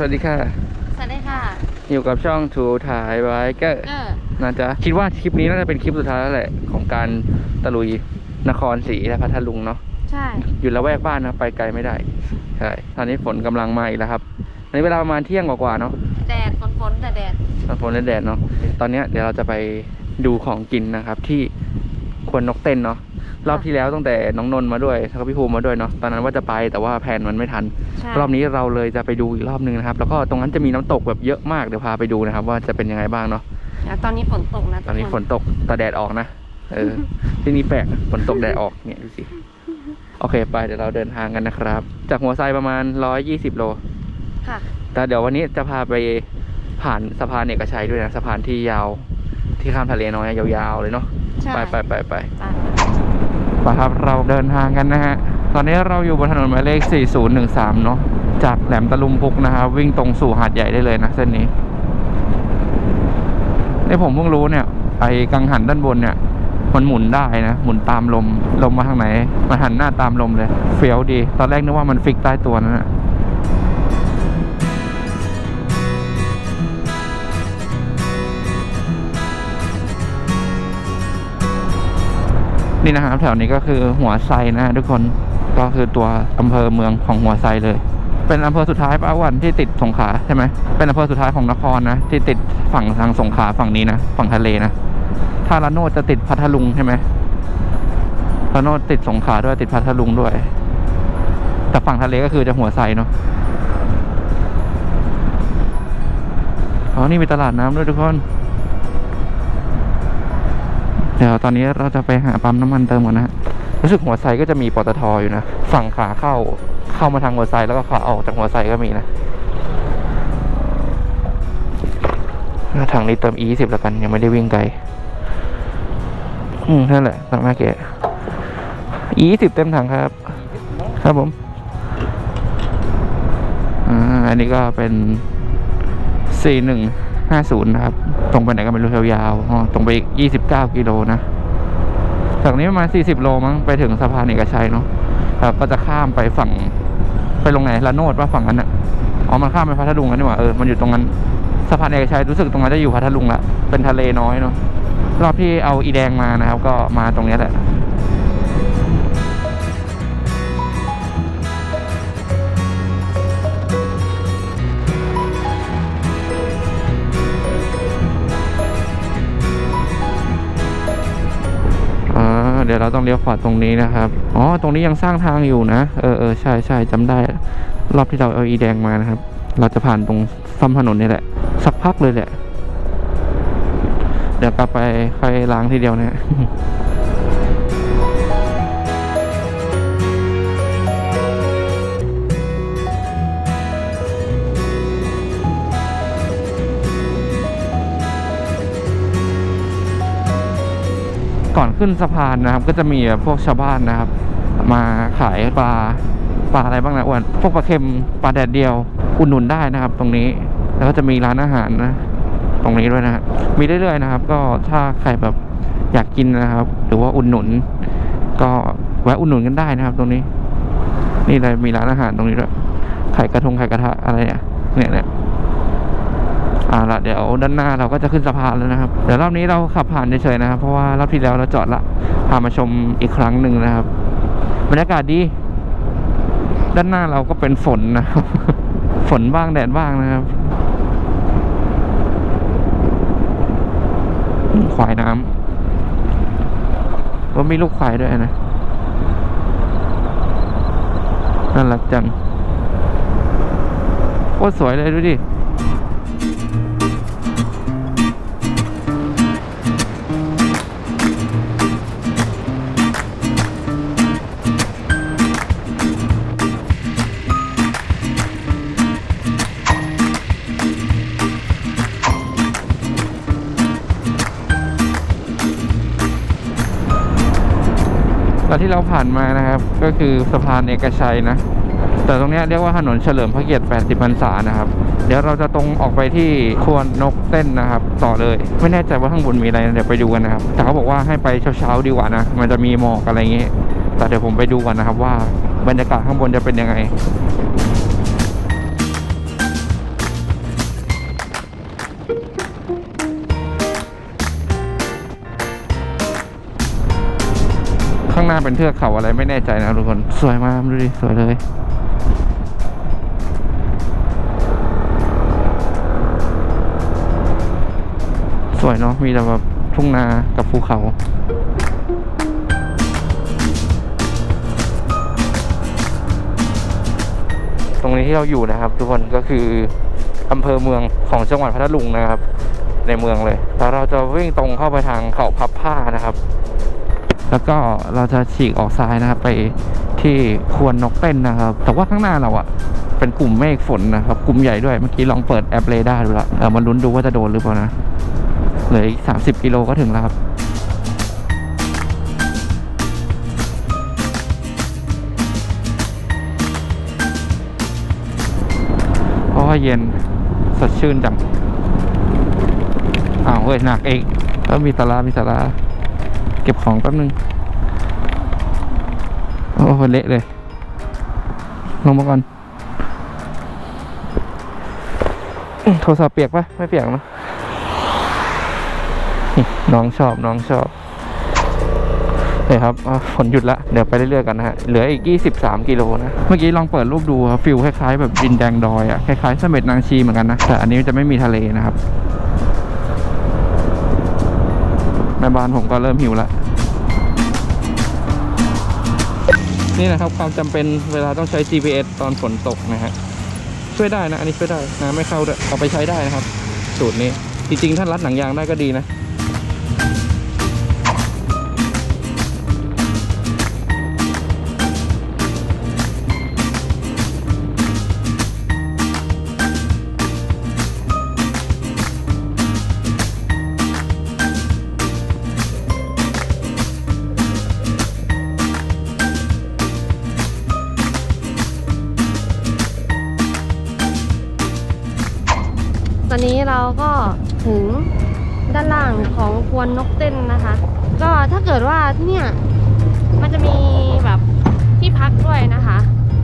สวัสดีค่ะ สวัสดีค่ะ อยู่กับช่องทูถ่ายไว้ก็เออนะจ๊ะคิดว่าคลิปนี้น่าจะเป็นคลิปสุดท้ายแล้วแหละของการตะลุยนครศรีและพัทลุงเนาะใช่อยู่ละแวกบ้านนะไปไกลไม่ได้ใช่ตอนนี้ฝนกำลังมาอีกแล้วครับในเวลาประมาณเที่ยงกว่าๆเนาะแดดฝนฝนแต่แดดตอนฝนและแดดเนาะตอนเนี้ยเดี๋ยวเราจะไปดูของกินนะครับที่ควนนกเต้นเนาะ รอบที่แล้วตั้งแต่น้องนนท์มาด้วยแล้วก็พี่ภูมิมาด้วยเนาะตอนนั้นว่าจะไปแต่ว่าแผนมันไม่ทันใช่รอบนี้เราเลยจะไปดูอีกรอบนึงนะครับ แล้วก็ตรงนั้นจะมีน้ำตกแบบเยอะมากเดี๋ยวพาไปดูนะครับ ว่าจะเป็นยังไงบ้างเนาะอะตอนนี้ฝนตกนะตอนนี้ทุกฝคนตกแต่แดดออกนะเออที่นี่แปลกฝนตกแดดออกเนี่ยดูสิโอเคไปเดี๋ยวเราเดินทางกันนะครับ จากหัวไซประมาณร้อยยี่สิบโลค่ะแต่เดี๋ยววันนี้จะพาไปผ่านสะพานเอกชัยด้วยนะสะพานที่ยาวที่ข้ามทะเลน้อยยาวๆเลยเนาะใช่ไปไปไปไปไปครับเราเดินทางกันนะฮะ ตอนนี้เราอยู่บนถนนหมายเลข 4013 เนาะจากแหลมตะลุมพุกนะครับวิ่งตรงสู่หาดใหญ่ได้เลยนะเส้นนี้นี่ผมเพิ่งรู้เนี่ย ไอ้กังหันด้านบนเนี่ย มันหมุนได้นะ หมุนตามลม ลมมาทางไหน มันหันหน้าตามลมเลย เฟี้ยวดี ตอนแรกนึกว่ามันฟิกใต้ตัวนั่นแหะ นี่นะครับแถวนี้ก็คือหัวไซนะทุกคนก็คือตัวอำเภอเมืองของหัวไซเลย เป็นอำเภอสุดท้ายป้าวันที่ติดสงขลาใช่ไหมเป็นอำเภอสุดท้ายของนครนะที่ติดฝั่งทางสงขลาฝั่งนี้นะฝั่งทะเลนะถ้าละโนดจะติดพัทลุงใช่ไหมละโนดติดสงขลาด้วยติดพัทลุงด้วย แต่ฝั่งทะเลก็คือจะหัวไซเนาะอ๋อนี่มีตลาดน้ำด้วยทุกคน เดี๋ยวตอนนี้เราจะไปหาปั๊มน้ำมันเติมก่อนนะฮะรู้สึกหัวไซก็จะมีปตทอยู่นะ ฝั่งขาเข้าเข้ามาทางหัวไซแล้วก็ขาออกจากหัวไซก็มีนะทางนี้เติม e 2 0 แล้วกันยังไม่ได้วิ่งไกล อืมนั่นแหละตามมาเกะ e 2 0 เต็มถังครับ ครับผม อ่า อันนี้ก็เป็น 4 1 50 นะครับ ตรงไปไหนก็ไม่รู้ยาวๆอ๋อตรงไปอีก 29 กิโลนะจากนี้ประมาณ 40 โลมั้งไปถึงสะพานเอกชัยเนาะแล้วก็จะข้ามไปฝั่งไปลงไหนละโนดว่าฝั่งนั้นอะอ๋อมันข้ามไปพัทลุงแล้วนี่หว่าเออมันอยู่ตรงนั้นสะพานเอกชัยรู้สึกตรงนั้นจะอยู่พัทลุงละเป็นทะเลน้อยเนาะรอบที่เอาอีแดงมานะครับ ก็มาตรงนี้แหละ เดี๋ยวเราต้องเลี้ยวขวาตรงนี้นะครับอ๋อตรงนี้ยังสร้างทางอยู่นะเออเออใช่ใช่จำได้ รอบที่เราเอาอีแดงมานะครับ เราจะผ่านตรงซ่อมถนนนี่แหละ สักพักเลยแหละ เดี๋ยวกลับไปค่อยล้างทีเดียวนะ ก่อนขึ้นสะพานนะครับ ก็จะมีแบบพวกชาวบ้านนะครับ มาขายปลาปลาอะไรบ้างนะอ้วนพวกปลาเค็มปลาแดดเดียวอุดหนุนได้นะครับ ตรงนี้แล้วก็จะมีร้านอาหารนะตรงนี้ด้วยนะฮะมีเรื่อยๆนะครับ ก็ถ้าใครแบบอยากกินนะครับ หรือว่าอุดหนุน ก็แวะอุดหนุนกันได้นะครับ ตรงนี้ นี่เลยมีร้านอาหารตรงนี้ด้วยไข่กระทงไข่กระทะอะไรเนี่ยเนี่ยเนี่ย อ่าละเดี๋ยวด้านหน้าเราก็จะขึ้นสะพานแล้วนะครับเดี๋ยวรอบนี้เราขับผ่านเฉยๆนะครับ เพราะว่ารอบที่แล้วเราจอดละพามาชมอีกครั้งหนึ่งนะครับ บรรยากาศดี ด้านหน้าเราก็เป็นฝนนะครับฝนบ้างแดดบ้างนะครับ ควายน้ำว่ามีลูกควายด้วยนะน่ารักจังโคตรสวยเลยดูดิ ที่เราผ่านมานะครับ ก็คือสะพานเอกชัยนะ แต่ตรงนี้เรียกว่าถนนเฉลิมพระเกียรติ 80พรรษานะครับ เดี๋ยวเราจะตรงออกไปที่ควนนกเต้นนะครับ ต่อเลย ไม่แน่ใจว่าข้างบนมีอะไรเดี๋ยวไปดูกันนะครับ แต่เขาบอกว่าให้ไปเช้าๆดีกว่านะ มันจะมีหมอกอะไรอย่างงี้ แต่เดี๋ยวผมไปดูกันนะครับว่าบรรยากาศข้างบนจะเป็นยังไง หน้าเป็นเทือกเขาอะไรไม่แน่ใจนะทุกคนสวยมากดูดิสวยเลยสวยเนาะมีแต่แบบทุ่งนากับภูเขาตรงนี้ที่เราอยู่นะครับ ทุกคนก็คืออำเภอเมืองของจังหวัดพัทลุงนะครับ ในเมืองเลยแล้วเราจะวิ่งตรงเข้าไปทางเขาพับผ้านะครับ แล้วก็เราจะฉีกออกซ้ายนะครับ ไปที่ควรนกเต้นนะครับ แต่ว่าข้างหน้าเราอะเป็นกลุ่มเมฆฝนนะครับ กลุ่มใหญ่ด้วยเมื่อกี้ลองเปิดแอปเรดาร์ดูละเออมาลุ้นดูว่าจะโดนหรือเปล่านะเหลืออีกสามสิบกิโลก็ถึงแล้วครับเพราะว่าเย็นสดชื่นจังอ้าวเฮ้ยหนักเองก็มีสารามีสารา ก็บของแป๊บนึง โอ้โหเละเลย ลงมาก่อน โทรศัพท์เปียกปะไม่เปียกนอะน้องชอบน้องชอบเลยครับฝนหยุดละเดี๋ยวไปเรื่อยๆกันนะฮะ เหลืออีก 23 กิโลนะ เมื่อกี้ลองเปิดรูปดูครับฟิลคล้ายๆแบบดินแดงดอยอะคล้ายๆเสม็ดนางชีเหมือนกันนะ แต่อันนี้จะไม่มีทะเลนะครับ บ้านผมก็เริ่มหิวละนี่นะครับความจำเป็นเวลาต้องใช้ GPS ตอนฝนตกนะฮะช่วยได้นะ อันนี้ช่วยได้นะไม่เข้าเอาไปใช้ได้นะครับ สูตรนี้ จริงๆ ท่านรัดหนังยางได้ก็ดีนะ ของควนนกเต้นนะคะ ก็ถ้าเกิดว่าที่เนี่ยมันจะมีแบบที่พักด้วยนะคะ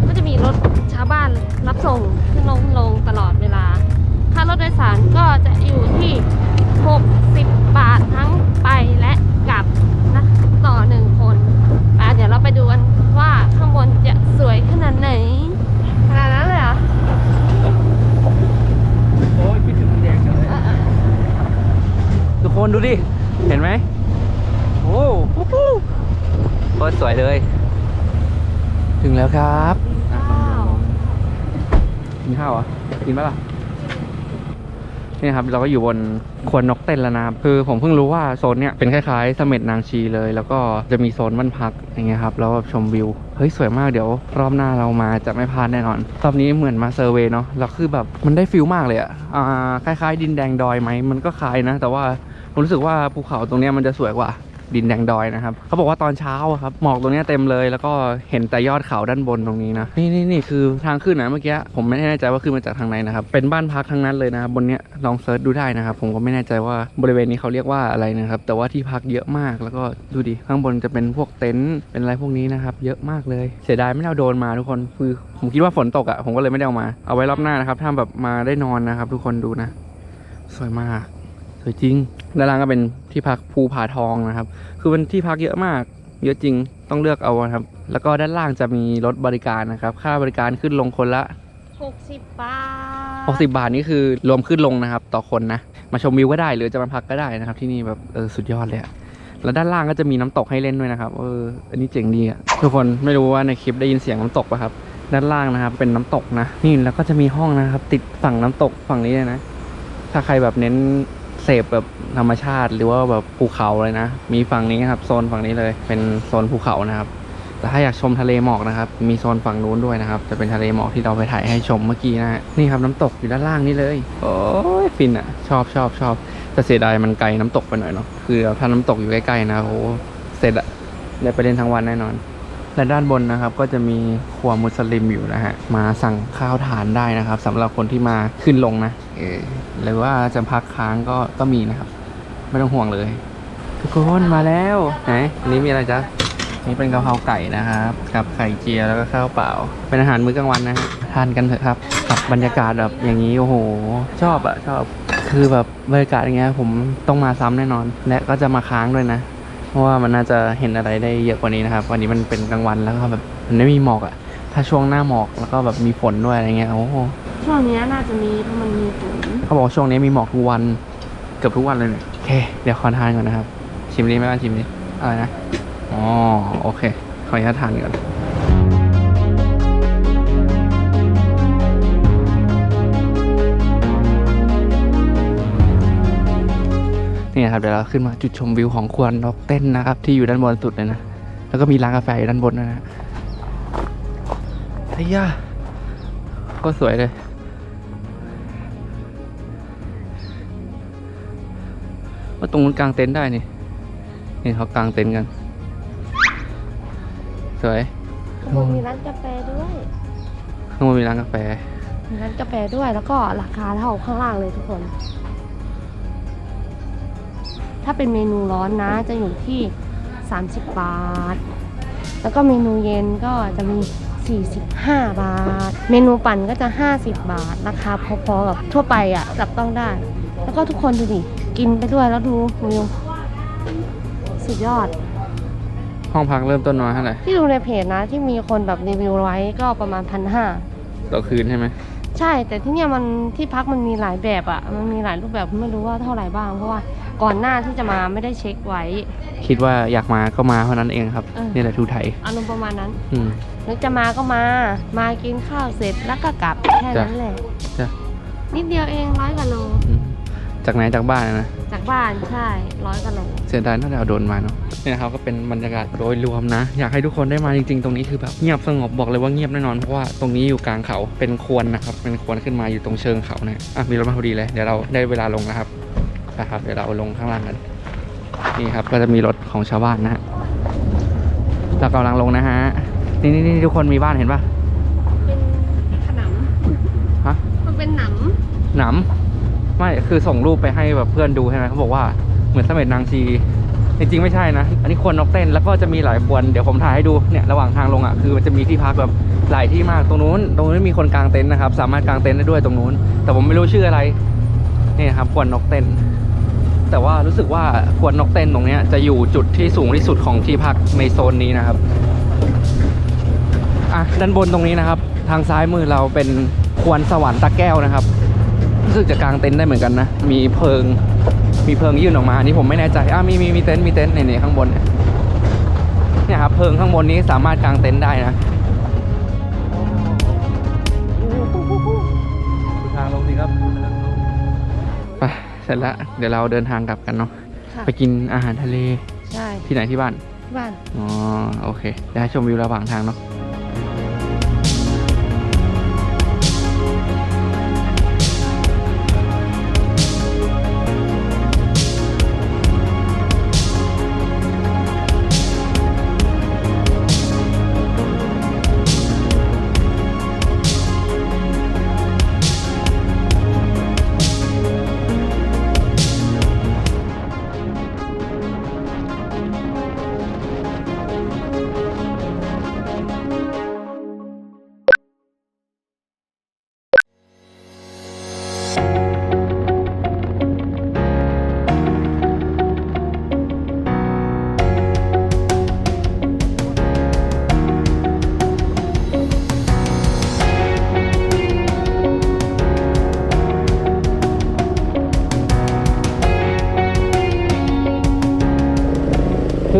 ก็จะมีรถชาวบ้านรับส่งขึ้นลงลงตลอดเวลา ค่ารถโดยสารก็จะอยู่ที่ 60 บาททั้งไปและกลับนะต่อหนึ่งคนอะเดี๋ยวเราไปดูกันว่าข้างบนจะสวยขนาดไหนขนาดนั้นเลยเหรอ โอ้ยคิดถึงแดงจังเลยทุก คนดูดิ เห็นไหมโอ้โหโคตรสวยเลย ถึงแล้วครับว้าวกินข้าวเหรอะกินปะล่ะนี่ครับเราก็อยู่บนควนนกเต้นแล้วนะครับคือผมเพิ่งรู้ว่าโซนเนี้ยเป็นคล้ายๆเสม็ดนางชีเลย แล้วก็จะมีโซนบ้านพักอย่างเงี้ยครับแล้วแบบชมวิวเฮ้ยสวยมากเดี๋ยว รอบหน้าเรามาจะไม่พลาดแน่นอนรอบนี้เหมือนมาเซอร์เวย์เนาะแล้วคือแบบมันได้ฟิลมากเลยอะอ่าคล้ายๆ ดินแดงดอยไหมมันก็คล้ายนะ แต่ว่า ผมรู้สึกว่าภูเขาตรงนี้มันจะสวยกว่าดินแดงดอยนะครับเขาบอกว่าตอนเช้าครับหมอกตรงนี้เต็มเลย แล้วก็เห็นแต่ยอดเขาด้านบนตรงนี้นะนี่นี่นี่คือทางขึ้นนะเมื่อกี้ผมไม่แน่ใจว่าขึ้นมาจากทางไหนนะครับเป็นบ้านพักทั้งนั้นเลยนะครับบนเนี้ยลองเซิร์ชดูได้นะครับผมก็ไม่แน่ใจว่าบริเวณนี้เขาเรียกว่าอะไรนะครับแต่ว่าที่พักเยอะมากแล้วก็ดูดิข้างบนจะเป็นพวกเต็นท์เป็นอะไรพวกนี้นะครับเยอะมากเลยเสียดายไม่ได้เอาโดรนมาทุกคนคือผมคิดว่าฝนตกอะ่ะผมก็เลยไม่ได้เอามา เอาไว้รอบหน้านะครับถ้าแบบมาได้นอนนะครับ ทุกคนดูนะ สวยมาก สวยจริง ด้านล่างก็เป็นที่พักภูผาทองนะครับ คือเป็นที่พักเยอะมาก เยอะจริง ต้องเลือกเอานะครับ แล้วก็ด้านล่างจะมีรถบริการนะครับ ค่าบริการขึ้นลงคนละ 60 บาท 60 บาทนี่คือรวมขึ้นลงนะครับ ต่อคนนะ มาชมวิวก็ได้หรือจะมาพักก็ได้นะครับ ที่นี่แบบเออสุดยอดเลยอะแล้วด้านล่างก็จะมีน้ำตกให้เล่นด้วยนะครับ เออ อันนี้เจ๋งดีอะทุกคนไม่รู้ว่าในคลิปได้ยินเสียงน้ำตกปะครับ ด้านล่างนะครับ เป็นน้ำตกนะ นี่แล้วก็จะมีห้องนะครับ ติดฝั่งน้ำตกฝั่งนี้เลยนะ ถ้าใครแบบเน้น เสพแบบธรรมชาติหรือว่าแบบภูเขาเลยนะ มีฝั่งนี้ครับโซนฝั่งนี้เลยเป็นโซนภูเขานะครับ แต่ถ้าอยากชมทะเลหมอกนะครับ มีโซนฝั่งนู้นด้วยนะครับ จะเป็นทะเลหมอกที่เราไปถ่ายให้ชมเมื่อกี้นะนี่ครับน้ำตกอยู่ด้านล่างนี่เลย โอ้ยฟินอะ ชอบชอบชอบแต่เสียดายมันไกลน้ำตกไปหน่อยเนาะคือถ้าน้ำตกอยู่ใกล้ๆนะโอ้เสร็จอะได้ไปเล่นทั้งวันแน่นอนและด้านบนนะครับก็จะมีครัวมุสลิมอยู่นะฮะมาสั่งข้าวทานได้นะครับสำหรับคนที่มาขึ้นลงนะ หรือว่าจะพักค้างก็ก็มีนะครับ ไม่ต้องห่วงเลย ทุกคนมาแล้วไหนอันนี้มีอะไรจ๊ะนี่เป็นกะเพราไก่นะครับกับไข่เจียวแล้วก็ข้าวเปล่า เป็นอาหารมื้อกลางวันนะฮะทานกันเถอะครับกับบรรยากาศแบบอย่างนี้โอ้โห ชอบอะชอบคือแบบบรรยากาศอย่างเงี้ยผมต้องมาซ้ำแน่นอน และก็จะมาค้างด้วยนะ เพราะว่ามันน่าจะเห็นอะไรได้เยอะกว่านี้นะครับวันนี้มันเป็นกลางวันแล้วก็แบบมันไม่มีหมอกอะถ้าช่วงหน้าหมอกแล้วก็แบบมีฝนด้วยอะไรเงี้ยโอ้โห ช่วงนี้น่าจะมีเพราะมันมีฝนเขาบอกช่วงนี้มีหมอกทุกวันเกือบทุกวันเลยเนี่ยโอเค เดี๋ยวขอทานก่อนนะครับ ชิมนี้ไหมบ้าชิมนี้อะไรนะอ๋อโอเค ขออนุญาตทานก่อนนี่ครับเดี๋ยวเราขึ้นมาจุดชมวิวของควรนกเต้นนะครับ ที่อยู่ด้านบนสุดเลยนะ แล้วก็มีร้านกาแฟอยู่ด้านบนด้วยนะไอ้ย่าก็สวยเลย รงนู้นกางเต็นท์ได้นี่นี่เขากางเต็นท์กัน สวยข้างบนมีร้านกาแฟด้วยข้างบนมีร้านกาแฟ มีร้านกาแฟด้วยแล้วก็ราคาเท่าข้างล่างเลยทุกคน ถ้าเป็นเมนูร้อนนะจะอยู่ที่ 30 บาท แล้วก็เมนูเย็นก็จะมี 45 บาท เมนูปั่นก็จะ 50 บาท ราคาพอๆกับทั่วไปอะจับต้องได้ แล้วก็ทุกคนดูดิ กินไปด้วยแล้วดูวิวสุดยอด ห้องพักเริ่มต้นน้อยเท่าไหร่ที่ดูในเพจนะ ที่มีคนแบบรีวิวไว้ก็ประมาณพันห้าต่อคืนใช่ไหมใช่ แต่ที่เนี่ยมันที่พักมันมีหลายแบบอะ่ะ มันมีหลายรูปแบบไม่รู้ว่าเท่าไหร่บ้าง เพราะว่าก่อนหน้าที่จะมาไม่ได้เช็คไว้ คิดว่าอยากมาก็มาเท่านั้นเองครับเออ นี่แหละทูไทย อารมณ์ประมาณนั้น อืม นึกจะมาก็มา มากินข้าวเสร็จแล้วก็กลับแค่นั้นแหละจ้ะ นิดเดียวเองร้อยกว่าโล อืม จากไหนจากบ้านนะ จากบ้านใช่ร้อยกว่าโลเสียดายน่าจะเอาโดรนมาเนาะนี่นะครับก็เป็นบรรยากาศโดยรวมนะ อยากให้ทุกคนได้มาจริงๆ ตรงนี้คือแบบเงียบสงบบอกเลยว่าเงียบแน่นอนเพราะว่าตรงนี้อยู่กลางเขาเป็นควรนะครับเป็นควรขึ้นมาอยู่ตรงเชิงเขานะอะมีรถมาพอดีเลยเดี๋ยวเราได้เวลาลงนะครับนะครับเดี๋ยวเราลงข้างล่างกันนี่ครับก็จะมีรถของชาวบ้านนะฮะเรากำลังลงนะฮะนี่นี่นี่ทุกคนมีบ้านเห็นปะเป็นขนฮะำมันเป็นหนหนำ ไม่คือส่งรูปไปให้แบบเพื่อนดูใช่ไหมเขาบอกว่าเหมือนเสม็ดนางชีจริงๆไม่ใช่นะ อันนี้ควรนกเต้นแล้วก็จะมีหลายควรเดี๋ยวผมถ่ายให้ดูเนี่ยระหว่างทางลงอะคือมันจะมีที่พักแบบหลายที่มากตรงนู้น ตรงนู้นมีคนกางเต็นท์นะครับ สามารถกางเต็นท์ได้ด้วยตรงนู้น แต่ผมไม่รู้ชื่ออะไรนี่ครับควรนกเต้น แต่ว่ารู้สึกว่าควรนกเต้นตรงเนี้ยจะอยู่จุดที่สูงที่สุดของที่พักในโซนนี้นะครับอะด้านบนตรงนี้นะครับ ทางซ้ายมือเราเป็นควรสวรรค์ตะแก้วนะครับ รู้สึกจะกางเต็นท์ได้เหมือนกันนะ มีเพิง มีเพิงยื่นออกมาอันนี้ผมไม่แน่ใจอะมีมีมีเต็นท์มีเต็นท์เนี่ยๆข้างบนเนี่ยเนี่ยครับเพิงข้างบนนี้สามารถกางเต็นท์ได้นะทางลงสิครับไปเสร็จแล้วเดี๋ยวเราเดินทางกลับกันเนาะำค่ะไปกินอาหารทะเลใช่ที่ไหนที่บ้านที่บ้านอ๋อโอเคได้ชมวิวระหว่างทางเนาะ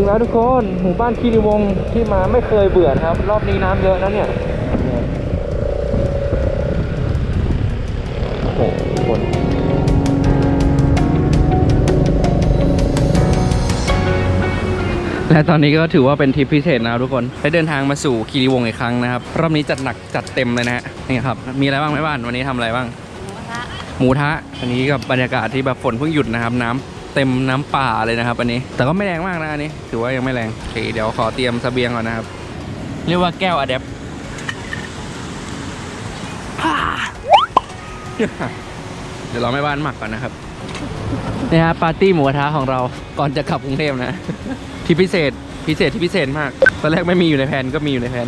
งแล้วทุกคนหมู่บ้านคีรีวงที่มาไม่เคยเบื่อครับ รอบนี้น้ำเยอะนะเนี่ยโอ้โหคนและตอนนี้ก็ถือว่าเป็นทริปพิเศษนะครับทุกคนได้เดินทางมาสู่คีรีวงอีกครั้งนะครับ รอบนี้จัดหนักจัดเต็มเลยนะฮะนี่ครับ มีอะไรบ้างไหมบ้านวันนี้ทำอะไรบ้าง หมูทะหมูทะอันนี้กับบรรยากาศที่แบบฝนเพิ่งหยุดนะครับน้ำ เต็มน้ำป่าเลยนะครับ อันนี้ แต่ก็ไม่แรงมากนะอันนี้ ถือว่ายังไม่แรงโอเคเดี๋ยวขอเตรียมเสบียงก่อนนะครับ เรียกว่าแก้วอะแดปเดี๋ยวเราไม่บ้านหมักก่อนนะครับนี่ฮะปาร์ตี้หมูกระทะของเราก่อนจะกลับกรุงเทพนะ ที่พิเศษพิเศษที่พิเศษมาก ตอนแรกไม่มีอยู่ในแผนก็มีอยู่ในแผน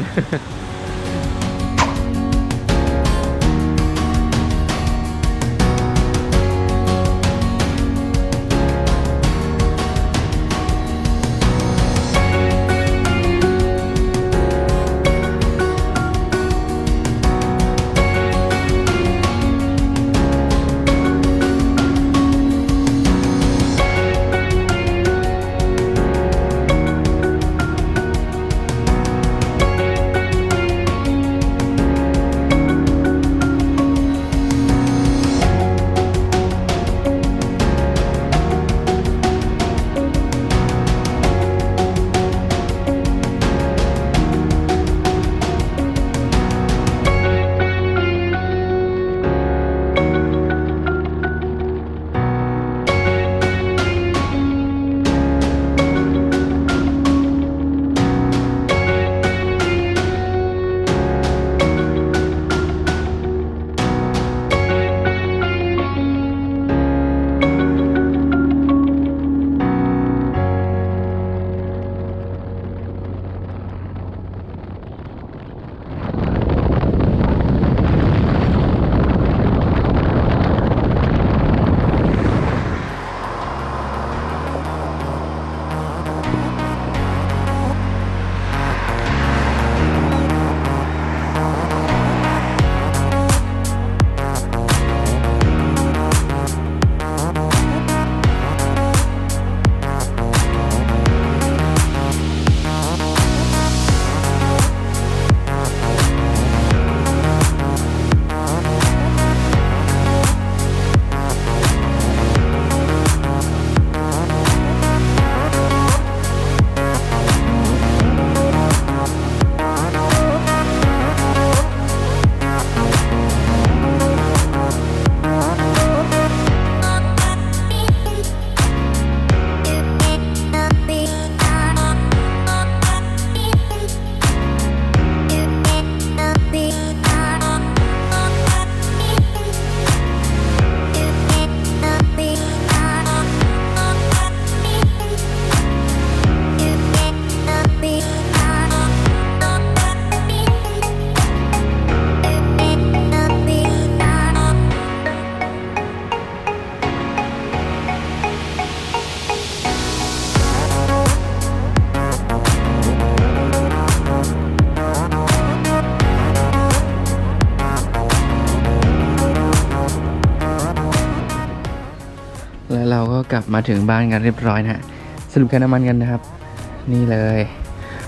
มาถึงบ้านกันเรียบร้อยนะฮะสรุปค่น้ำมันกันนะครับ นี่เลย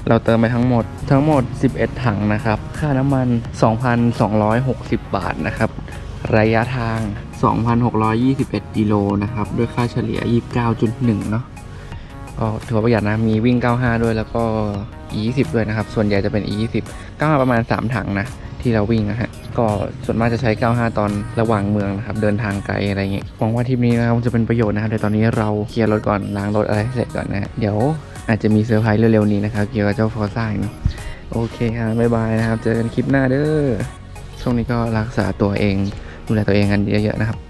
เราเติมไปทั้งหมดทั้งหมด 11 ถังนะครับ ค่าน้ำมัน 2,260 บาทนะครับ ระยะทาง 2,621กิโลนะครับ ด้วยค่าเฉลี่ย 29.1 เนาะก็ถือว่าประหยัดนะ มีวิ่ง 95 ด้วยแล้วก็ E20 ด้วยนะครับ ส่วนใหญ่จะเป็น E20 95ประมาณ 3 ถังนะ ที่เราวิ่งนะฮะ ก็ส่วนมากจะใช้ 95 ตอนระหว่างเมืองนะครับ เดินทางไกลอะไรเงี้ยหวังว่าทริปนี้นะครับจะเป็นประโยชน์นะครับเดี๋ยวตอนนี้เราเคลียร์รถก่อนล้างรถอะไรเสร็จก่อนนะฮะเดี๋ยวอาจจะมีเซอร์ไพรส์เร็วๆนี้นะครับเกี่ยวกับเจ้าฟอร์ซ่าเนาะโอเคครับบ๊ายบายนะครับ เจอกันคลิปหน้าเด้อช่วงนี้ก็รักษาตัวเองดูแลตัวเองกันเยอะๆนะครับ